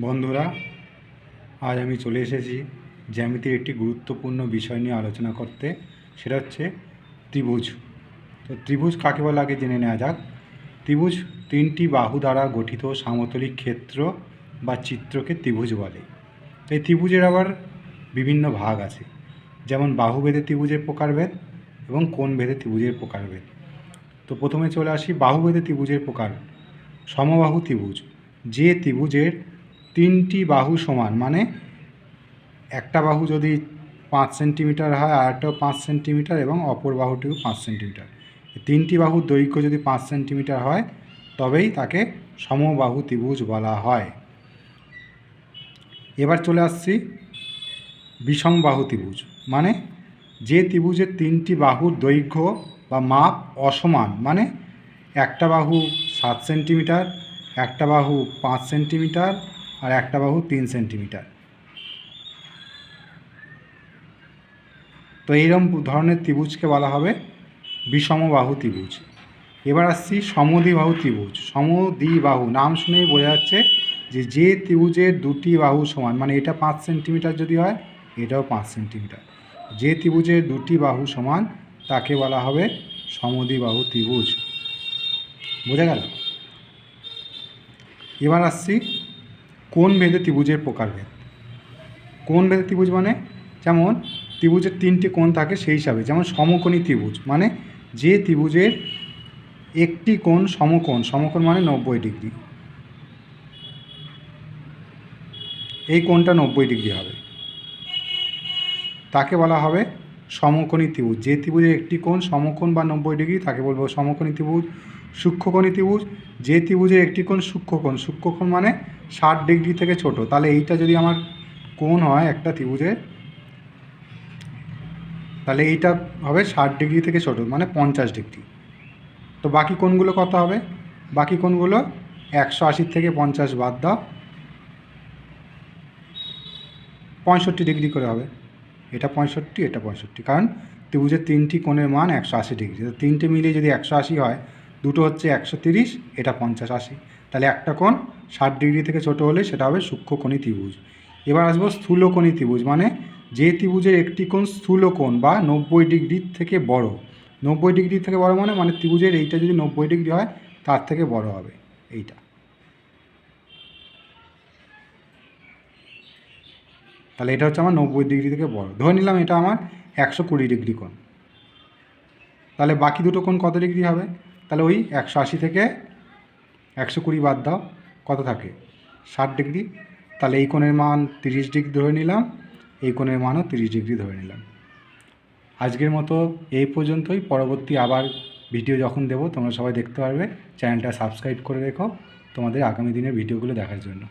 বন্ধুরা, আজ আমি চলে এসেছি জ্যামিতির একটি গুরুত্বপূর্ণ বিষয় নিয়ে আলোচনা করতে, সেটা হচ্ছে ত্রিভুজ। তো ত্রিভুজ কাকে বলে আগে জেনে নেওয়া যাক। ত্রিভুজ তিনটি বাহু দ্বারা গঠিত সামতলিক ক্ষেত্র বা চিত্রকে ত্রিভুজ বলে। এই ত্রিভুজের আবার বিভিন্ন ভাগ আছে। যেমন বাহুভেদে ত্রিভুজের প্রকারভেদ এবং কোণভেদে ত্রিভুজের প্রকারভেদ। তো প্রথমে চলে আসি বাহুভেদে ত্রিভুজের প্রকার সমবাহু ত্রিভুজ। যে ত্রিভুজের তিনটি বাহু সমান মানে একটা বাহু যদি পাঁচ সেন্টিমিটার হয়, আর একটা পাঁচ সেন্টিমিটার এবং অপর বাহুটিও পাঁচ সেন্টিমিটার। তিনটি বাহুর দৈর্ঘ্য যদি পাঁচ সেন্টিমিটার হয়, তবেই তাকে সমবাহু ত্রিভুজ বলা হয়। এবার চলে আসছি বিষমবাহু ত্রিভুজ মানে যে ত্রিভুজের তিনটি বাহুর দৈর্ঘ্য বা মাপ অসমান মানে একটা বাহু সাত সেন্টিমিটার, একটা বাহু পাঁচ সেন্টিমিটার আর একটা বাহু তিন সেন্টিমিটার। তো এইরকম ধরনের ত্রিভুজকে বলা হবে বিষমবাহু ত্রিভুজ। এবার আসছি সমদ্বিবাহু ত্রিভুজ। সমদ্বিবাহু নাম শুনেই বোঝা যাচ্ছে যে যে ত্রিভুজের দুটি বাহু সমান মানে এটা পাঁচ সেন্টিমিটার যদি হয়, এটাও পাঁচ সেন্টিমিটার। যে ত্রিভুজের দুটি বাহু সমান, তাকে বলা হবে সমদ্বিবাহু ত্রিভুজ। বোঝা গেল? এবার আসছি কোন ভেদে ত্রিভুজের প্রকারভেদ কোন ভেদে ত্রিভুজ মানে? যেমন ত্রিভুজের তিনটি কোণ থাকে সেই হিসাবে, যেমন সমকোণী ত্রিভুজ মানে যে ত্রিভুজের একটি কোণ সমকোণ সমকোণ মানে নব্বই ডিগ্রি। এই কোণটা নব্বই ডিগ্রি হবে। তাকে বলা হবে সমকোণী ত্রিভুজ। যে ত্রিভুজের একটি কোণ সমকোণ বা নব্বই ডিগ্রি, তাকে বলব সমকোণী ত্রিভুজ। সূক্ষ্মকোণী ত্রিভুজ। যে ত্রিভুজের একটি কোণ সূক্ষ্মকোণ সূক্ষ্মকোণ মানে ষাট ডিগ্রি থেকে ছোট। তাহলে এইটা যদি আমার কোণ হয় একটা ত্রিভুজের, তাহলে এইটা হবে ষাট ডিগ্রি থেকে ছোট মানে পঞ্চাশ ডিগ্রি। তো বাকি কোনগুলো কত হবে? বাকি কোনগুলো একশো আশির থেকে পঞ্চাশ বাদ দাও। পঁয়ষট্টি ডিগ্রি করে হবে। এটা পঁয়ষট্টি এটা পঁয়ষট্টি, কারণ ত্রিভুজের তিনটি কোণের মান একশো আশি ডিগ্রি। তো তিনটে মিলিয়ে যদি একশো আশি হয়, দুটো হচ্ছে একশো তিরিশ, এটা পঞ্চাশ আশি। তাহলে একটা কোণ ষাট ডিগ্রি থেকে ছোট হলে সেটা হবে সূক্ষ্মকোণী ত্রিভুজ। এবার আসব স্থূলকোণী ত্রিভুজ মানে যে ত্রিভুজের একটি কোণ স্থূলকোণ বা নব্বই ডিগ্রির থেকে বড়। নব্বই ডিগ্রি থেকে বড় মানে মানে ত্রিভুজের এইটা যদি নব্বই ডিগ্রি হয়, তার থেকে বড় হবে এইটা। তাহলে এটা হচ্ছে আমার নব্বই ডিগ্রি থেকে বড়। ধরে নিলাম এটা আমার একশো কুড়ি ডিগ্রি কোণ। তাহলে বাকি দুটো কোণ কত ডিগ্রি হবে? তাহলে ওই একশো আশি থেকে একশো কুড়ি বাদ দাও। কত থাকে? ষাট ডিগ্রি। তাহলে এই কোণের মান তিরিশ ডিগ্রি ধরে নিলাম। এই কোণের মানও তিরিশ ডিগ্রি ধরে নিলাম। আজকের মতো এই পর্যন্তই। পরবর্তী আবার ভিডিও যখন দেব, তোমরা সবাই দেখতে পারবে। চ্যানেলটা সাবস্ক্রাইব করে রেখো তোমাদের আগামী দিনের ভিডিওগুলো দেখার জন্য।